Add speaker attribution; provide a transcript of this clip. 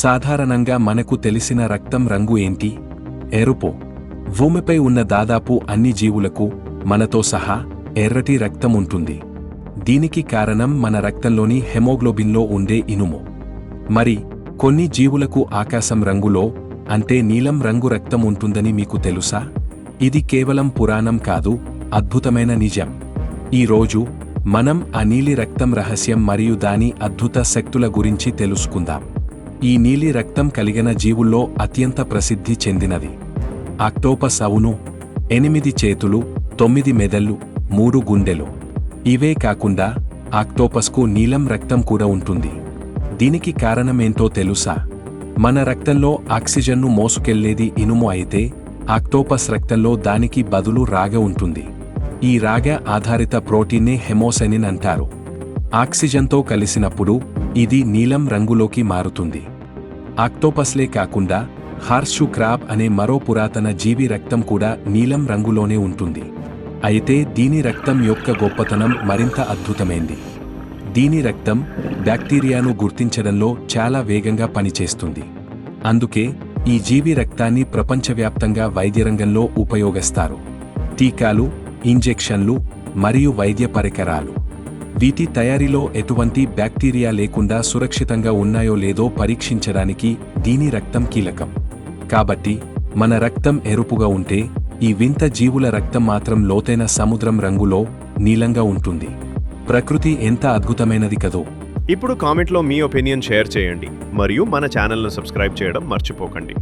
Speaker 1: సాధారణంగా మనకు తెలిసిన రక్తం రంగు ఏంటి ఎరుపు భూమిపై ఉన్న దాదాపు అన్ని జీవులకు మనతో సహా ఎర్రటి రక్తం ఉంటుంది దీనికి కారణం మన రక్తంలోని హెమోగ్లోబిన్లో ఉండే ఇనుము మరి కొన్ని జీవులకు ఆకాశం రంగులో అంటే నీలం రంగు రక్తం ఉంటుందని మీకు తెలుసా ఇది కేవలం పురాణం కాదు అద్భుతమైన నిజం ఈరోజు మనం ఆ నీలి రక్తం రహస్యం మరియు దాని అద్భుత శక్తుల గురించి తెలుసుకుందాం ఈ నీలి రక్తం కలిగిన జీవుల్లో అత్యంత ప్రసిద్ధి చెందినది ఆక్టోపస్ అవును ఎనిమిది చేతులు తొమ్మిది మెదళ్ళు మూడు గుండెలు ఇవే కాకుండా ఆక్టోపస్కు నీలం రక్తం కూడా ఉంటుంది దీనికి కారణమేంటో తెలుసా మన రక్తంలో ఆక్సిజన్ను మోసుకెళ్లేది ఇనుము అయితే ఆక్టోపస్ రక్తంలో దానికి బదులు రాగ ఉంటుంది ఈ రాగ ఆధారిత ప్రోటీన్నే హెమోసెనిన్ అంటారు ఆక్సిజన్తో కలిసినప్పుడు ఇది నీలం రంగులోకి మారుతుంది ఆక్టోపస్లే కాకుండా హార్షు క్రాబ్ అనే మరో పురాతన జీవి రక్తం కూడా నీలం రంగులోనే ఉంటుంది అయితే దీని రక్తం యొక్క గొప్పతనం మరింత అద్భుతమైంది దీని రక్తం బ్యాక్టీరియాను గుర్తించడంలో చాలా వేగంగా పనిచేస్తుంది అందుకే ఈ జీవి రక్తాన్ని ప్రపంచవ్యాప్తంగా వైద్యరంగంలో ఉపయోగిస్తారు టీకాలు ఇంజెక్షన్లు మరియు వైద్య పరికరాలు వీటి తయారీలో ఎటువంటి బ్యాక్టీరియా లేకుండా సురక్షితంగా ఉన్నాయో లేదో పరీక్షించడానికి దీని రక్తం కీలకం కాబట్టి మన రక్తం ఎరుపుగా ఉంటే ఈ వింత జీవుల రక్తం మాత్రం లోతైన సముద్రం రంగులో నీలంగా ఉంటుంది ప్రకృతి ఎంత అద్భుతమైనది కదో
Speaker 2: ఇప్పుడు కామెంట్లో మీ ఒపీనియన్ షేర్ చేయండి మరియు మన ఛానల్ను సబ్స్క్రైబ్ చేయడం మర్చిపోకండి